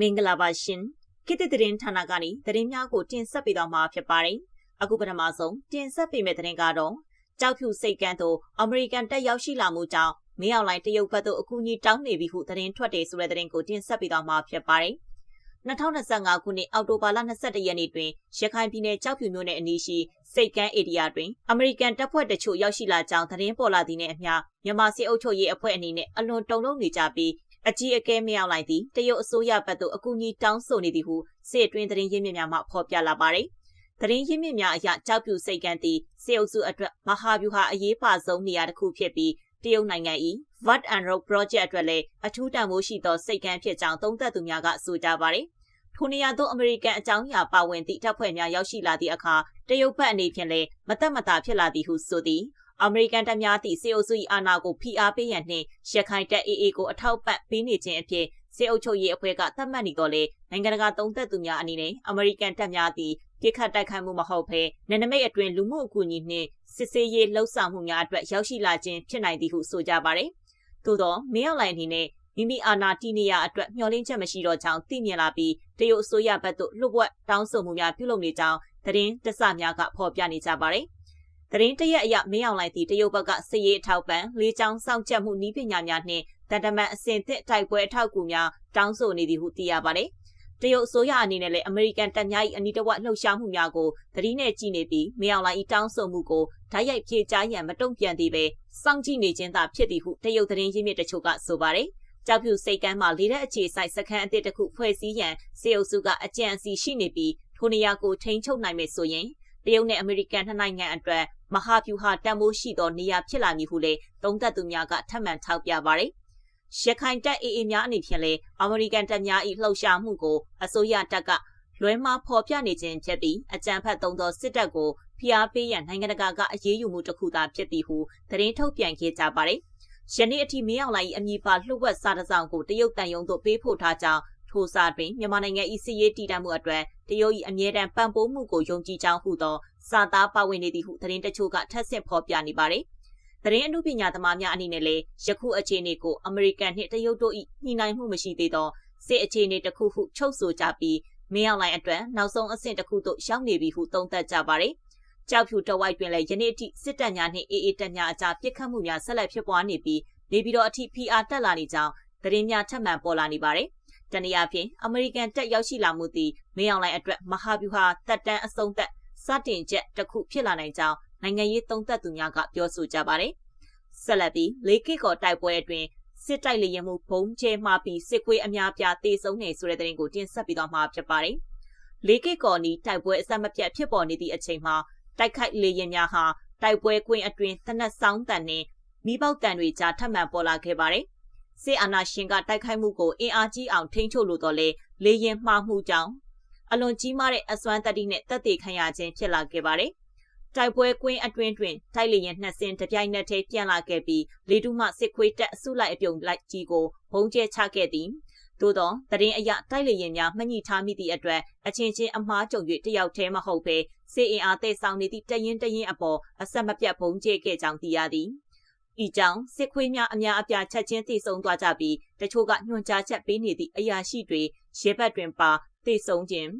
မင်္ဂလာပါရှင်ခေတ်သစ်သတင်းဌာနကနေသတင်းများကိုတင်ဆက်ပေးသွားမှာဖြစ်ပါတယ်အခုပထမဆုံးတင်ဆက်ပေးမယ့်သတင်းကတော့ကြောက်ဖြူစိတ်ကန်းသို့အမေရိကန်တပ်ရောက်ရှိလာမှုကြောင့်မင်းအောင်လှိုင်တရုတ်ဘက်သို့အကူအညီတောင်းနေပြီဟုသတင်းထွက်တယ်ဆိုတဲ့သတင်းကိုတင်ဆက်ပေးသွားမှာဖြစ်ပါတယ်2025ခုနှစ်အောက်တိုဘာလ22ရက်နေ့တွင်ရခိုင်ပြည်နယ်ကြောက်ဖြူမြို့နယ်အနီးရှိစိတ်ကန်းဧရိယာတွင်အမေရိကန်တပ်ဖွဲ့တချို့ရောက်ရှိလာကြောင်းသတင်းပေါ်လာသည်နှင့်အမျှမြန်မာစစ်အုပ်ချုပ်ရေးအဖွဲ့အနေနဲ့အလွန်တုန်လှုပ်နေကြပြီး အကြီးအကဲမရောက်လိုက်သည်တရုတ်အစိုးရဘက်သို့အကူအညီတောင်းဆိုနေသည်ဟုစစ်အတွင်းသတင်းရင်းမြစ်များမှဖော်ပြလာပါတယ်။သတင်းရင်းမြစ်များအရကြောက်ပြူစိတ်ကန်းသည့်စစ်အုပ်စုအတွက်မဟာဗျူဟာအရေးပါဆုံးနေရာတစ်ခုဖြစ်ပြီးတရုတ်နိုင်ငံ၏ Wat and Road Project အတွက်လည်းအထူးတန်ဖိုးရှိသောစိတ်ကန်းဖြစ်ကြောင်းသုံးသပ်သူများကဆိုကြပါတယ်။ထိုနေရာသို့အမေရိကန်အကြောင်းအရာပါဝင်သည့်တပ်ဖွဲ့များရောက်ရှိလာသည့်အခါတရုတ်ဘက်အနေဖြင့်လည်းမသက်မသာဖြစ်လာသည်ဟုဆိုသည် အမေရိကန်တပ်များသည့်စေအုပ်စု၏အာဏာကိုဖိအားပေးရန်နှင့်ရခိုင်တပ် AA ကိုအထောက်ပံ့ပေးနေခြင်းအဖြစ်စေအုပ်ချုပ်ရေးအဖွဲ့ကသတ်မှတ်နေတော့လေနိုင်ငံတကာသုံးသက်သူများအနေနဲ့အမေရိကန်တပ်များသည့်ပြစ်ခတ်တိုက်ခိုက်မှုမဟုတ်ဘဲနယ်နိမိတ်အတွင်းလူမှုအကူအညီနှင့်စစ်ဆေးရေးလှုပ်ဆောင်မှုများအတွက်ရောက်ရှိလာခြင်းဖြစ်နိုင်သည်ဟုဆိုကြပါရယ်။သို့သောမင်းအောင်လှိုင်အနေနဲ့မိမိအာဏာတည်နေရအတွက်မျှော်လင့်ချက်မရှိတော့ကြောင်းသိမြင်လာပြီးတရုတ်အစိုးရဘက်သို့လွှတ်ဝက်တောင်းဆိုမှုများပြုလုပ်နေကြောင်းသတင်းတစများကဖော်ပြနေကြပါတယ်။ သတင်းတရက်အရမင်းအောင်လိုက်သည့်တရုတ်ဘက်ကစစ်ရေးအထောက်ပံ့လေးချောင်းစောင့်ကြပ်မှုနည်းပညာများနှင့်တန်တမန်အစဉ်သစ်တိုက်ပွဲအထောက်အကူများတောင်းဆိုနေသည်ဟုသိရပါတယ်။တရုတ်အစိုးရအနေနဲ့လည်းအမေရိကန်တပ်များ၏အနီးတစ်ဝက်လှုပ်ရှားမှုများကိုသတိနဲ့ကြည့်နေပြီးမင်းအောင်လိုက်၏တောင်းဆိုမှုကိုဓာတ်ရိုက်ဖြေကြားရန်မတုံ့ပြန်သေးပဲစောင့်ကြည့်နေခြင်းသာဖြစ်သည်ဟုတရုတ်သတင်းရင်းမြစ်တချို့ကဆိုပါတယ်။ကြောက်ဖြူစိတ်ကမ်းမှာလေးတဲ့အခြေဆိုင်စခန်းအသစ်တစ်ခုဖွဲ့စည်းရန်စေအုပ်စုကအကြံအစီရှိနေပြီးထိုနေရာကိုထိန်းချုပ်နိုင်မယ်ဆိုရင်တရုတ်နဲ့အမေရိကန်နှစ်နိုင်ငံအတွက် မဟာဗျူဟာတန်ဖိုးရှိသောနေရာဖြစ်လာမည်ဟုလည်းသုံးသပ်သူများကထပ်မံထောက်ပြပါတယ်။ရခိုင်တပ်အေအေများအနေဖြင့်လည်းအမေရိကန်တပ်များ၏လှုပ်ရှားမှုကိုအစိုးရတပ်ကလွဲမှားဖော်ပြနေခြင်းဖြစ်ပြီးအကြံဖတ်သုံးသောစစ်တပ်ကိုဖိအားပေးရန်နိုင်ငံတကာကအရေးယူမှုတစ်ခုသာဖြစ်သည်ဟုသတင်းထုတ်ပြန်ခဲ့ကြပါတယ်။ယနေ့အထိမင်းအောင်လှိုင်၏အမည်ပါလှုပ်ဝက်စာတစ်စောင်ကိုတရုတ်တန်ယုံသို့ပေးပို့ထားကြောင်းထိုစာတွင်မြန်မာနိုင်ငံ၏စစ်ရေးတည်တံ့မှုအတွက်တရုတ်၏အမြဲတမ်းပံ့ပိုးမှုကိုယုံကြည်ကြောင်းဟုသော စာသားပါဝင်နေသည်ဟုသတင်းတချို့ကထပ်ဆင့်ဖော်ပြနေပါတယ်။သတင်းအမှုပညာသမားများအနေနဲ့လည်းယခုအခြေအနေကိုအမေရိကန်နှင့်တရုတ်တို့၏ညှိနှိုင်းမှုမရှိသေးသောစစ်အခြေအနေတစ်ခုဟုချုပ်ဆိုကြပြီးမင်းအောင်လှိုင်အတွက်နောက်ဆုံးအဆင့်တစ်ခုသို့ရောက်နေပြီဟုသုံးသပ်ကြပါတယ်။ကြောက်ဖြူတဝိုက်တွင်လည်းယနေ့အထိစစ်တပ်များနှင့်အေးအေးတပ်များအကြားပြစ်ခတ်မှုများဆက်လက်ဖြစ်ပွားနေပြီးနေပြည်တော်အထိ PR တက်လာနေကြောင်းသတင်းများထပ်မံပေါ်လာနေပါတယ်။တနည်းအားဖြင့်အမေရိကန်တပ်ရောက်ရှိလာမှုသည်မင်းအောင်လှိုင်အတွက်မဟာဗျူဟာတပ်တန်းအဆုံးသက် စတင်ချက်တစ်ခုဖြစ်လာနိုင်ကြောင်းနိုင်ငံရေးသုံးသပ်သူများကပြောဆိုကြပါတယ်။ဆက်လက်ပြီးလေးကစ်ကော်တိုက်ပွဲအတွင်းစစ်တိုက်လေရင်မှုဘုံကျဲမှာပြီးစစ်ကွေးအများပြားတေဆုံးနေဆိုတဲ့သတင်းကိုတင်ဆက်ပြီးတော့မှာဖြစ်ပါတယ်။လေးကစ်ကော်နီတိုက်ပွဲအဆက်မပြတ်ဖြစ်ပေါ်နေသည့်အချိန်မှာတိုက်ခိုက်လေရင်များဟာတိုက်ပွဲကွင်းအတွင်းတနက်ဆောင်တန်နဲ့မိပေါက်တန်တွေကြားထပ်မံပေါ်လာခဲ့ပါတယ်စစ်အာဏာရှင်ကတိုက်ခိုက်မှုကိုအင်အားကြီးအောင်ထိန်းချုပ်လို့တော့လေလေရင်မှားမှုကြောင့် အလွန်ကြီးမားတဲ့အစွမ်းတတိနဲ့တက်သေးခံရခြင်းဖြစ်လာခဲ့ပါတယ်။တိုက်ပွဲကွင်းအတွင်းတွင်တိုက်လေရင်နှစ်စင်းတပြိုင်နက်တည်းပြန်လာခဲ့ပြီးလေတုမှစစ်ခွေးတက်အစုလိုက်အပြုံလိုက်ကြီးကိုဘုံကျဲချခဲ့သည်။သို့သောတရင်အရတိုက်လေရင်များမှညှိထားမိသည့်အတွက်အချင်းချင်းအမားကြုံ၍တယောက်တည်းမဟုတ်ဘဲစေအင်အားတဲ့ဆောင်နေသည့်တရင်တရင်အပေါ်အဆက်မပြတ်ဘုံကျဲခဲ့ကြောင်းသိရသည်။ဤကြောင့်စစ်ခွေးများအများအပြားချက်ချင်းသိဆုံးသွားကြပြီးတချို့ကညွှန်ကြားချက်ပေးနေသည့်အရာရှိတွေရဲဘက်တွင်ပါ သိဆုံးခြင်း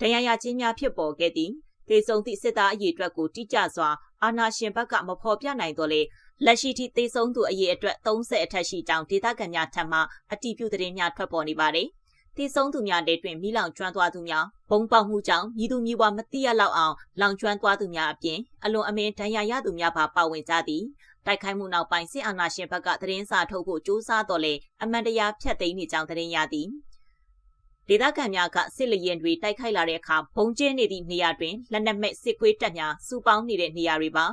ဒဏ်ရာရခြင်းများဖြစ်ပေါ်ခဲ့သည်သေဆုံးသည့်စစ်သားအရေးအတွက်ကိုတိကျစွာအာဏာရှင်ဘက်ကမဖော်ပြနိုင်တော့လေလက်ရှိထိသေဆုံးသူအရေးအတွက်30အထက်ရှိကြောင်းဒေသခံများထံမှအတည်ပြုသတင်းများထွက်ပေါ်နေပါတယ်။သေဆုံးသူများတွေတွင်မိလောင်ကျွမ်းသွားသူများဘုံပေါက်မှုကြောင့်မြည်သူမြည်ဝါမတိရလောက်အောင်လောင်ကျွမ်းသွားသူများအပြင်အလွန်အမင်းဒဏ်ရာရသူများပါပါဝင်ကြသည်တိုက်ခိုက်မှုနောက်ပိုင်းစစ်အာဏာရှင်ဘက်ကသတင်းစာထုတ်ဖို့ကြိုးစားတော့လေအမှန်တရားဖျက်သိမ်းနေကြောင်းသတင်းရသည် ဒေသခံများကစစ်လျင်တွေတိုက်ခိုက်လာတဲ့အခါဘုံကျင်းနေသည့်နေရာတွင်လက်နက်မဲ့စစ်ခွေးတပ်များစုပေါင်းနေတဲ့နေရာတွေပါ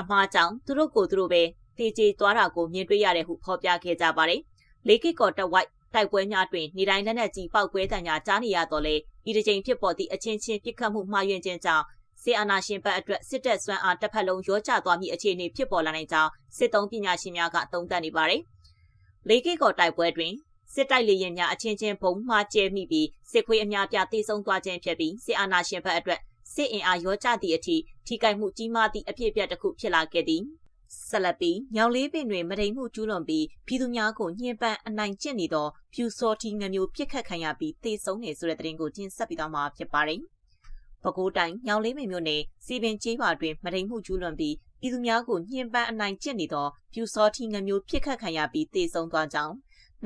အမှားကြောင့်သူတို့ကိုသူတို့ပဲတေချေသွားတာကိုမြင်တွေ့ရတယ်ဟုဖော်ပြခဲ့ကြပါတယ်လေကစ်ကော်တဝိုက်တိုက်ပွဲများတွင်နေတိုင်းလက်နက်ကြီးပောက်ကွဲတံများကြားနေရတော့လေဤတစ်ချိန်ဖြစ်ပေါ်သည့်အချင်းချင်းပြစ်ခတ်မှုမှားယွင်းခြင်းကြောင့်စစ်အာဏာရှင်ဘက်အတွက်စစ်တပ်စွမ်းအားတစ်ဖက်လုံးရောကျသွားမိအခြေအနေဖြစ်ပေါ်လာနိုင်ကြောင်းစစ်သုံးပညာရှင်များကသုံးသပ်နေပါတယ်။လေကိကော်တိုက်ပွဲတွင် စစ်တိုက်လေယာဉ်များအချင်းချင်းဘုံမှားကျဲမိပြီးစစ်ခွေးအများပြားတေဆုံးသွားခြင်းဖြစ်ပြီးစစ်အာဏာရှင်ဘက်အတွက်စစ်အင်အားရောကျသည့်အထိထိခိုက်မှုကြီးမားသည့်အဖြစ်အပျက်တစ်ခုဖြစ်လာခဲ့သည်ဆက်လက်ပြီးညောင်လေးပင်တွင်မတိမ်မှုကျူးလွန်ပြီးပြည်သူများကိုညှဉ်းပန်းအနိုင်ကျင့်နေသောဖြူစောတီငမျိုးပြစ်ခတ်ခံရပြီးတေဆုံးနေဆိုတဲ့သတင်းကိုတင်ဆက်ပေးသွားမှာဖြစ်ပါတယ်။ပဲခူးတိုင်းညောင်လေးပင်မြို့နယ်စီပင်ကျေးရွာတွင်မတိမ်မှုကျူးလွန်ပြီးပြည်သူများကိုညှဉ်းပန်းအနိုင်ကျင့်နေသောဖြူစောတီငမျိုးပြစ်ခတ်ခံရပြီးတေဆုံးသွားကြောင်း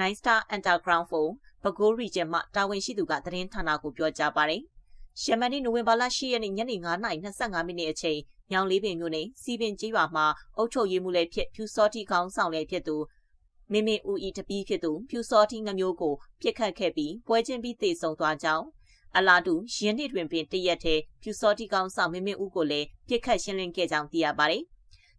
Nine Star Underground Phone ပဲခူး region မှတာဝန်ရှိသူကသတင်းဌာနကိုပြောကြားပါတယ်။ရှမန်နီနိုဝင်ဘာလ10ရက်နေ့ညနေ9:25မိနစ်အချိန်ညောင်လေးပင်မြို့နယ်စီပင်ကြီးရွာမှာအုပ်ချုပ်ရေးမှုလည်းဖြစ်ဖြူစောတိကောင်းဆောင်လည်းဖြစ်သူမင်းမင်းဦးဤတပီးဖြစ်သူဖြူစောတိငမျိုးကိုပြစ်ခတ်ခဲ့ပြီးပွဲချင်းပြီးတေဆုံသွားကြောင်းအလာတူရင်းနှစ်တွင်ပင်တရက်ထဲဖြူစောတိကောင်းဆောင်မင်းမင်းဦးကိုလည်းပြစ်ခတ်ရှင်းလင်းခဲ့ကြောင်းသိရပါတယ်။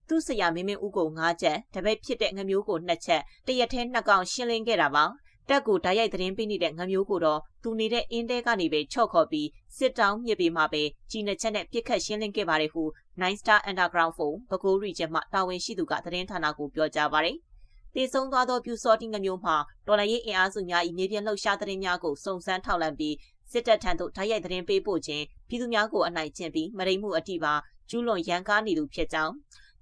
သူ့ဆရာမင်းမင်းဦးကို၅ချက်တပိတ်ဖြစ်တဲ့ငမျိုးကို၂ချက်တရက်ထဲနှစ်ကောင်ရှင်းလင်းခဲ့တာပါ။တက်ကိုဓာတ်ရိုက်သတင်းပေးနေတဲ့ငမျိုးကိုတော့သူနေတဲ့အင်းတဲကနေပဲချော့ခေါ်ပြီးစစ်တောင်းမြစ်ပြီးမှပဲကြီးနှစ်ချက်နဲ့ပြစ်ခတ်ရှင်းလင်းခဲ့ပါတယ်ဟု Nine Star Underground Phone ဘကိုးရီချက်မှတာဝန်ရှိသူကသတင်းဌာနကိုပြောကြားပါတယ်။တည်ဆုံသွားသောပြူစောတိငမျိုးမှာတော်လရေးအင်အားစုများ၏မြေပြင်လှုပ်ရှားသတင်းများကိုစုံစမ်းထောက်လှမ်းပြီးစစ်တပ်ထံသို့ဓာတ်ရိုက်သတင်းပေးပို့ခြင်းပြည်သူများကိုအနိုင်ကျင့်ပြီးမရိမှုအတိပါကျူးလွန်ရန်ကားနေသူဖြစ်ကြောင်း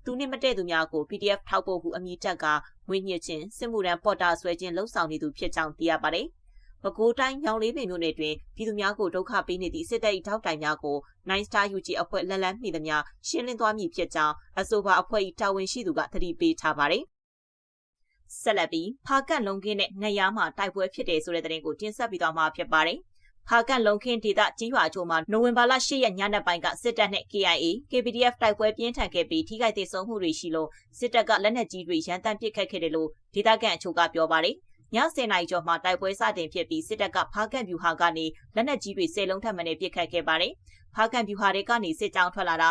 သူနှင့်မတည့်သူများကို PDF ထောက်ပို့ဟုအမည်တက်ကငွေညှစ်ခြင်းစစ်မှုထမ်းပေါ်တာဆွဲခြင်းလှုပ်ဆောင်နေသူဖြစ်ကြောင်းသိရပါတယ်။ပဲခူးတိုင်းညောင်လေးပင်မြို့နယ်တွင်ပြည်သူများကိုဒုက္ခပေးနေသည့်စစ်တပ်၏ထောက်တိုင်များကို Nine Star UG အဖွဲ့လက်လန်းမိသမျှရှင်းလင်းသွားမည်ဖြစ်ကြောင်းအဆိုပါအဖွဲ့၏တာဝန်ရှိသူကသတိပေးထားပါတယ်။ဆက်လက်ပြီးဖာကန့်လုံကင်းနဲ့နေရမှာတိုက်ပွဲဖြစ်တယ်ဆိုတဲ့သတင်းကိုတင်ဆက်ပြီးသွားမှာဖြစ်ပါတယ်။ ဟာကန်လုံခင်းဒေသကြီးရွာချို့မှာနိုဝင်ဘာလ10ရက်ညနေပိုင်းကစစ်တပ်နဲ့ KIA KPDF တိုက်ပွဲပြင်းထန်ခဲ့ပြီးထိခိုက်ဒေဆုံးမှုတွေရှိလို့စစ်တပ်ကလက်နက်ကြီးတွေရန်တမ်းပစ်ခတ်ခဲ့တယ်လို့ဒေသခံအချို့ကပြောပါတယ်။ည10နာရီကျော်မှာတိုက်ပွဲစတင်ဖြစ်ပြီးစစ်တပ်ကဖားကန်ဗျူဟာကနေလက်နက်ကြီးတွေစေလုံးထပ်မံနဲ့ပစ်ခတ်ခဲ့ပါတယ်။ဖားကန်ဗျူဟာတွေကနေစစ်ကြောင်းထွက်လာတာ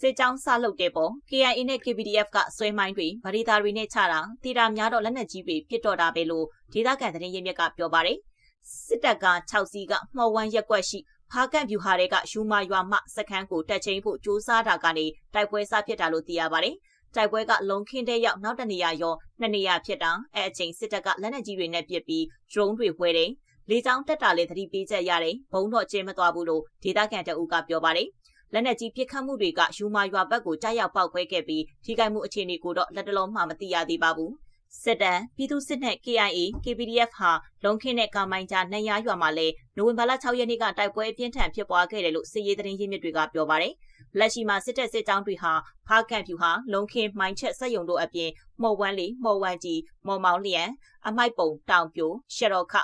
စစ်ကြောင်းဆလုတ်တဲ့ပုံ KIA နဲ့ KPDF ကဆွဲမိုင်းတွေဗရီတာတွေနဲ့ချတာတီတာများတော့လက်နက်ကြီးတွေပစ်တော့တာပဲလို့ဒေသခံသတင်းရင်းမြစ်ကပြောပါတယ်။ စစ်တပ်က6စီးကမှော်ဝမ်းရက်ကွက်ရှိဖားကန့်ဗျူဟာတွေကယူမာရွာမှစခန်းကိုတက်ချင်းဖို့စူးစမ်းတာကနေတိုက်ပွဲစဖြစ်တာလို့သိရပါတယ်။တိုက်ပွဲကလုံခင်းတဲ့ရောက်နောက်တနေရာရောနှစ်နေရာဖြစ်တာအဲအချိန်စစ်တပ်ကလက်နက်ကြီးတွေနဲ့ပစ်ပြီး drone တွေဝဲတယ်။လေကြောင်းတက်တာလည်းသတိပေးချက်ရတယ်။ဘုံတော့ကျင်းမသွားဘူးလို့ဒေသခံတအုပ်ကပြောပါတယ်။လက်နက်ကြီးပစ်ခတ်မှုတွေကယူမာရွာဘက်ကိုကြားရောက်ပောက်ခွဲခဲ့ပြီးထိခိုက်မှုအခြေအနေကိုတော့လက်တလုံးမှမသိရသေးပါဘူး။ စစ်တပ်ပြည်သူစစ်နဲ့ KIA KPDF ဟာလုံခင်းတဲ့ကာမိုင်းကြားနိုင်ရရွာမှာလဲနိုဝင်ဘာလ6ရက်နေ့ကတိုက်ပွဲအပြင်းထန်ဖြစ်ပွားခဲ့တယ်လို့စစ်ရေးသတင်းရင်းမြစ်တွေကပြောပါတယ်။လက်ရှိမှာစစ်တပ်စစ်ကြောင်းတွေဟာဖားကန်ဖြူဟာလုံခင်းမိုင်းချက်စက်ယုံတို့အပြင်မော်ဝမ်းလီမော်ဝမ်းကြီးမော်မောင်လျံအမိုက်ပုံတောင်ပြိုရှော်ခ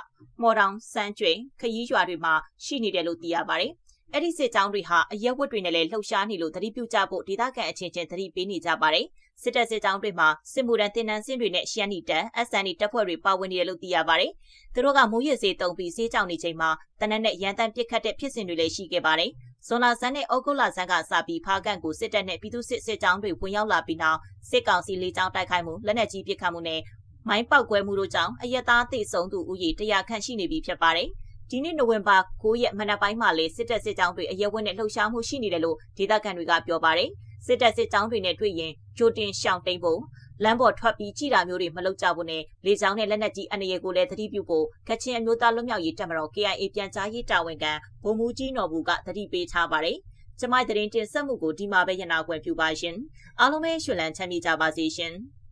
မော်တောင်စမ်းကျွေခရီးရွာတွေမှာရှိနေတယ်လို့သိရပါတယ်။အဲ့ဒီစစ်ကြောင်းတွေဟာအရက်ဝတ်တွေနဲ့လည်းလှုပ်ရှားနေလို့သတိပြုကြဖို့ဒေသခံအချင်းချင်းသတိပေးနေကြပါတယ်။ စစ်တပ်စစ်ကြောင်းတွေမှာစစ်မှုထမ်းတင်နန်းစင်းတွေနဲ့ရှမ်းနီတပ် SND တပ်ဖွဲ့တွေပါဝင်နေတယ်လို့သိရပါတယ်။သူတို့ကမိုးရစေးတုံပြီးစေးကြောင်နေချိန်မှာတနက်နဲ့ရန်တမ်းပစ်ခတ်တဲ့ဖြစ်စဉ်တွေလည်းရှိခဲ့ပါတယ်။ဇွန်လဆန်းနဲ့ဩဂုတ်လဆန်းကစပြီးဖားကန်ကိုစစ်တပ်နဲ့ပြည်သူစစ်စစ်ကြောင်းတွေဝင်ရောက်လာပြီးနောက်စစ်ကောင်စီလေးကြောင်းတိုက်ခိုက်မှုလက်နက်ကြီးပစ်ခတ်မှုနဲ့မိုင်းပောက်ကွဲမှုတို့ကြောင့်အရက်သားတိတ်ဆုံးသူဦးရေ100ခန့်ရှိနေပြီဖြစ်ပါတယ်။ဒီနေ့နိုဝင်ဘာ9ရက်မနက်ပိုင်းမှာလေစစ်တပ်စစ်ကြောင်းတွေအရက်ဝက်နဲ့လှုပ်ရှားမှုရှိနေတယ်လို့ဒေသခံတွေကပြောပါတယ်။ စစ်တပ်စစ်ကြောင်းတွေနဲ့တွေ့ရင်ကြိုတင်ရှောင်တိန်ဖို့လမ်းပေါ်ထွက်ပြီးကြည်တာမျိုးတွေမလုပ်ကြဘူးနဲ့လေကြောင်းနဲ့လက်နက်ကြီးအနေရကိုလည်းသတိပြုဖို့ကချင်အမျိုးသားလွတ်မြောက်ရေးတပ်မတော် KIA ပြန်ကြားရေးတာဝန်ခံဗိုလ်မှူးကြီးနော်ဘူးကသတိပေးထားပါတယ်။ကျမသတင်းတင်ဆက်မှုကိုဒီမှာပဲရနာခွင့်ပြုပါရှင်။အားလုံးပဲရှင်လန်းချမ်းမြေကြပါစေရှင်။